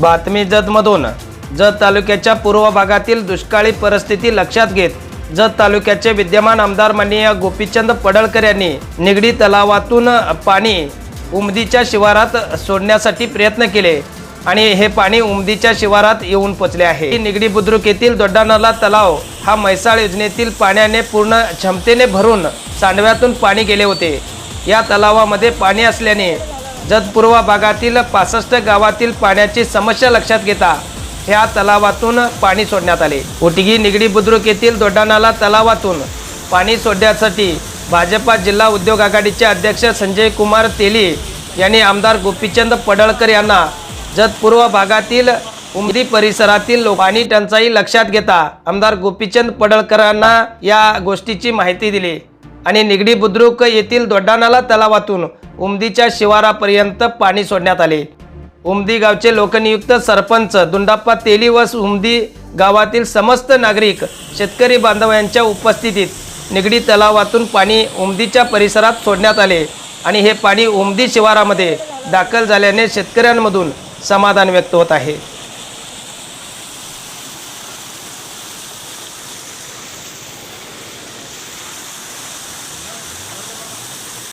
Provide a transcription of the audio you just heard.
बातमी जतमधून जत तालुक्याच्या पूर्व भागातील दुष्काळी परिस्थिती लक्षात घेत जत तालुक्याचे विद्यमान आमदार माननीय गोपीचंद पडळकर यांनी निगडी तलावातून पाणी उमदीच्या शिवारात सोडण्यासाठी प्रयत्न केले आणि हे पाणी उमदीच्या शिवारात येऊन पोचले आहे. निगडी बुद्रुक येथील दोड्डानाला तलाव हा म्हैसाळ योजनेतील पाण्याने पूर्ण क्षमतेने भरून सांडव्यातून पाणी गेले होते. या तलावामध्ये पाणी असल्याने जतपूर्व भागातील पासष्ट गावातील पाण्याची समस्या लक्षात घेता ह्या तलावातून पाणी सोडण्यात आले. उटगी निगडी बुद्रुक येथील दोडानाला तलावातून पाणी सोडण्यासाठी भाजपा जिल्हा उद्योग आघाडीचे अध्यक्ष संजय कुमार तेली यांनी आमदार गोपीचंद पडळकर यांना जतपूर्व भागातील उमदी परिसरातील लोक पाणी टंचाई लक्षात घेता आमदार गोपीचंद पडळकरांना या गोष्टीची माहिती दिली. आणि निगडी बुद्रुक येथील दोड्डानाला तलावातून उमदीच्या शिवारापर्यंत पाणी सोडण्यात आले. उमदी गावचे लोकनियुक्त सरपंच दुंडाप्पा तेली व उमदी गावातील समस्त नागरिक शेतकरी बांधव यांच्या उपस्थितीत निगडी तलावातून पाणी उमदीच्या परिसरात सोडण्यात आले आणि हे पाणी उमदी शिवारामध्ये दाखल झाल्याने शेतकऱ्यांमधून समाधान व्यक्त होत आहे.